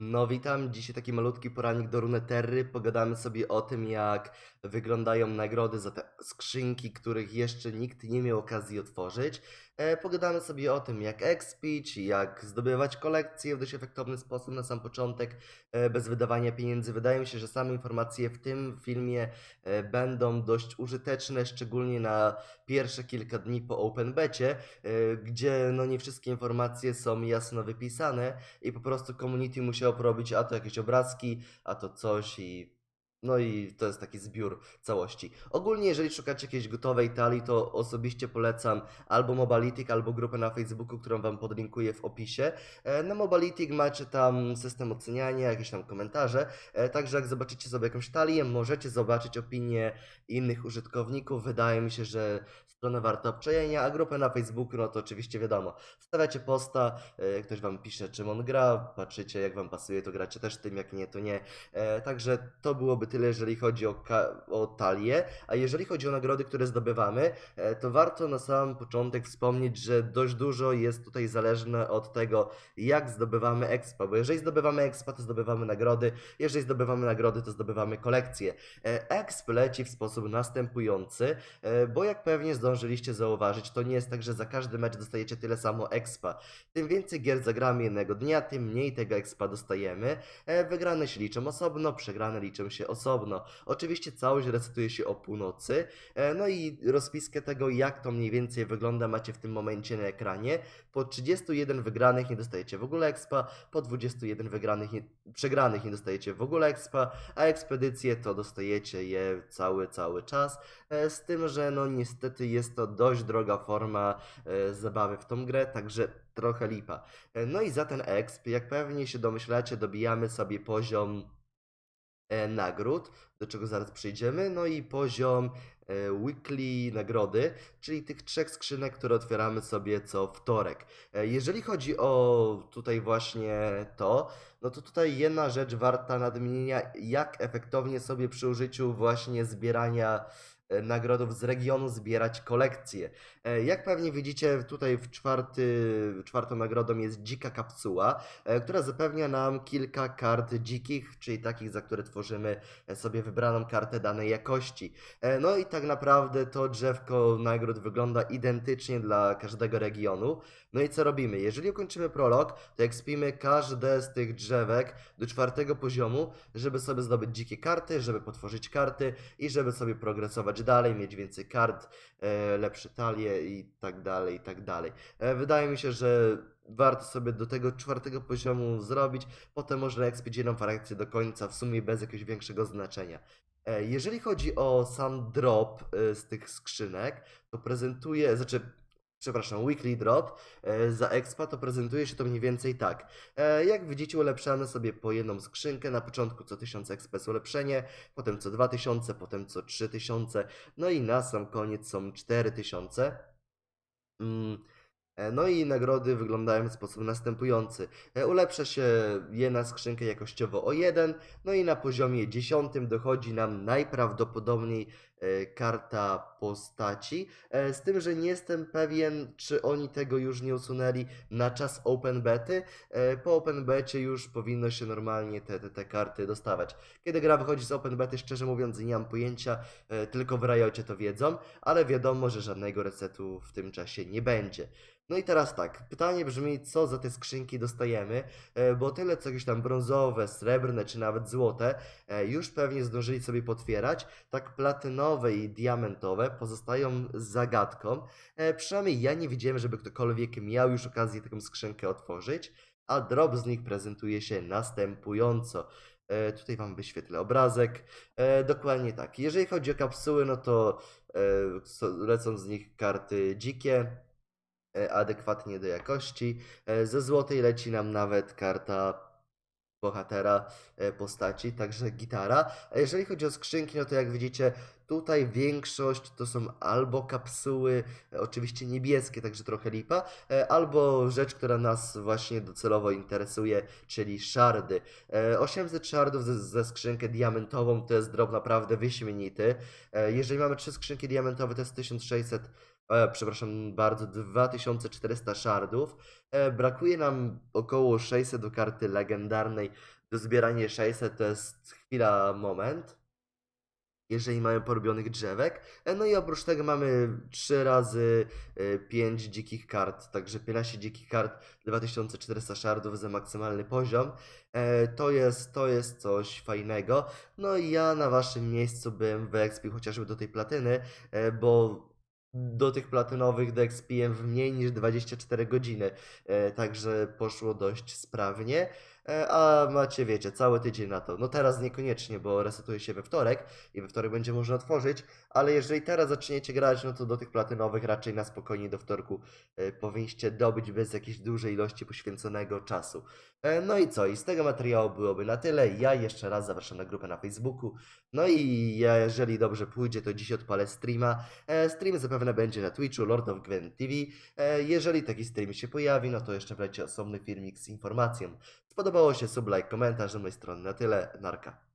No witam, dzisiaj taki malutki poranik do Runeterry. Pogadamy sobie o tym, jak wyglądają nagrody za te skrzynki, których jeszcze nikt nie miał okazji otworzyć. E, pogadamy sobie o tym, jak expić, jak zdobywać kolekcje w dość efektowny sposób na sam początek, e, bez wydawania pieniędzy. Wydaje mi się, że same informacje w tym filmie e, będą dość użyteczne, szczególnie na pierwsze kilka dni po OpenBecie, e, gdzie no nie wszystkie informacje są jasno wypisane i po prostu community musiało porobić a to jakieś obrazki, a to coś i no i to jest taki zbiór całości. Ogólnie jeżeli szukacie jakiejś gotowej talii, to osobiście polecam albo Mobalytic, albo grupę na Facebooku, którą wam podlinkuję w opisie. E, Na Mobalytic macie tam system oceniania, jakieś tam komentarze, e, także jak zobaczycie sobie jakąś talię, możecie zobaczyć opinie innych użytkowników. Wydaje mi się, że stronę warto obczajenia, a grupę na Facebooku, no to oczywiście wiadomo, wstawiacie posta, e, ktoś wam pisze czym on gra, patrzycie jak wam pasuje, to gracie też tym, jak nie, to nie. Także to byłoby tyle, jeżeli chodzi o, o talię, a jeżeli chodzi o nagrody, które zdobywamy, e, to warto na sam początek wspomnieć, że dość dużo jest tutaj zależne od tego, jak zdobywamy expa, bo jeżeli zdobywamy expa, to zdobywamy nagrody, jeżeli zdobywamy nagrody, to zdobywamy kolekcje. E, Exp leci w sposób następujący, e, bo jak pewnie zdążyliście zauważyć, to nie jest tak, że za każdy mecz dostajecie tyle samo expa. Tym więcej gier zagramy jednego dnia, tym mniej tego expa dostajemy. Wygrane się liczą osobno, przegrane liczą się osobno. Oczywiście całość resetuje się o północy. E, No i rozpiskę tego, jak to mniej więcej wygląda, macie w tym momencie na ekranie. Po 31 wygranych nie dostajecie w ogóle expa, po 21 wygranych nie, przegranych nie dostajecie w ogóle expa, a ekspedycje to dostajecie je cały, cały czas. E, Z tym, że no niestety jest to dość droga forma e, zabawy w tą grę, także trochę lipa. No i za ten exp, jak pewnie się domyślacie, dobijamy sobie poziom nagród, do czego zaraz przejdziemy, no i poziom e, weekly nagrody, czyli tych trzech skrzynek, które otwieramy sobie co wtorek. E, Jeżeli chodzi o tutaj właśnie to, no to tutaj jedna rzecz warta nadmienienia, jak efektownie sobie przy użyciu właśnie zbierania e, nagrodów z regionu zbierać kolekcje. E, Jak pewnie widzicie, tutaj w czwarty, czwartą nagrodą jest dzika kapsuła, e, która zapewnia nam kilka kart dzikich, czyli takich, za które tworzymy e, sobie wybraną kartę danej jakości. E, No i tak naprawdę to drzewko nagród wygląda identycznie dla każdego regionu. No i co robimy? Jeżeli ukończymy prolog, to ekspimy każde z tych drzewek do czwartego poziomu, żeby sobie zdobyć dzikie karty, żeby potworzyć karty i żeby sobie progresować dalej, mieć więcej kart, e, lepsze talie i tak dalej, i tak dalej. E, Wydaje mi się, że warto sobie do tego czwartego poziomu zrobić, potem można ekspić jedną frakcję do końca, w sumie bez jakiegoś większego znaczenia. E, Jeżeli chodzi o sam drop z tych skrzynek, to prezentuje, znaczy, przepraszam, weekly drop e, za expa, to prezentuje się to mniej więcej tak. E, Jak widzicie, ulepszamy sobie po jedną skrzynkę, na początku co 1000 exp jest ulepszenie, potem co 2000, potem co 3000, no i na sam koniec są 4000. Mm, e, No i nagrody wyglądają w sposób następujący. Ulepsza się jedna skrzynka jakościowo o jeden, no i na poziomie 10 dochodzi nam najprawdopodobniej karta postaci. E, Z tym, że nie jestem pewien, czy oni tego już nie usunęli na czas Open Bety. E, Po Open Becie już powinno się normalnie te, te, te karty dostawać. Kiedy gra wychodzi z Open Bety, szczerze mówiąc, nie mam pojęcia, e, tylko w Riocie to wiedzą, ale wiadomo, że żadnego resetu w tym czasie nie będzie. No i teraz tak, pytanie brzmi, co za te skrzynki dostajemy, e, bo tyle co jakieś tam brązowe, srebrne czy nawet złote e, już pewnie zdążyli sobie potwierać, tak platynowe i diamentowe pozostają zagadką. E, Przynajmniej ja nie widziałem, żeby ktokolwiek miał już okazję taką skrzynkę otworzyć, a drop z nich prezentuje się następująco. E, Tutaj Wam wyświetlę obrazek. E, Dokładnie tak. Jeżeli chodzi o kapsuły, no to e, lecą z nich karty dzikie, e, adekwatnie do jakości. E, Ze złotej leci nam nawet karta bohatera e, postaci, także gitara. A jeżeli chodzi o skrzynki, no to jak widzicie, tutaj większość to są albo kapsuły, e, oczywiście niebieskie, także trochę lipa, e, albo rzecz, która nas właśnie docelowo interesuje, czyli szardy. E, 800 szardów ze, ze skrzynkę diamentową to jest drop naprawdę wyśmienity. Jeżeli mamy trzy skrzynki diamentowe, to jest 1600 e, przepraszam bardzo, 2400 shardów. E, brakuje nam około 600 do karty legendarnej. Do zbierania 600 to jest chwila, moment. Jeżeli mamy porobionych drzewek. E, No i oprócz tego mamy 3 razy 5 dzikich kart, także 15 dzikich kart, 2400 shardów za maksymalny poziom. E, To jest, to jest coś fajnego. No i ja na waszym miejscu bym wyekspił chociażby do tej platyny, e, bo do tych platynowych doekspiłem w mniej niż 24 godziny, e, także poszło dość sprawnie. E, A macie, wiecie, cały tydzień na to. No teraz niekoniecznie, bo resetuje się we wtorek i we wtorek będzie można otworzyć, ale jeżeli teraz zaczniecie grać, no to do tych platynowych raczej na spokojnie do wtorku e, powinniście dobyć bez jakiejś dużej ilości poświęconego czasu. E, No i co? I z tego materiału byłoby na tyle. Ja jeszcze raz zapraszam na grupę na Facebooku. No i ja, jeżeli dobrze pójdzie, to dziś odpalę streama. Stream zapewne będzie na Twitchu Lord of Gwent TV. Jeżeli taki stream się pojawi, no to jeszcze wlecie osobny filmik z informacją. Spodobało się, sub, like, komentarz z mojej strony na tyle. Narka.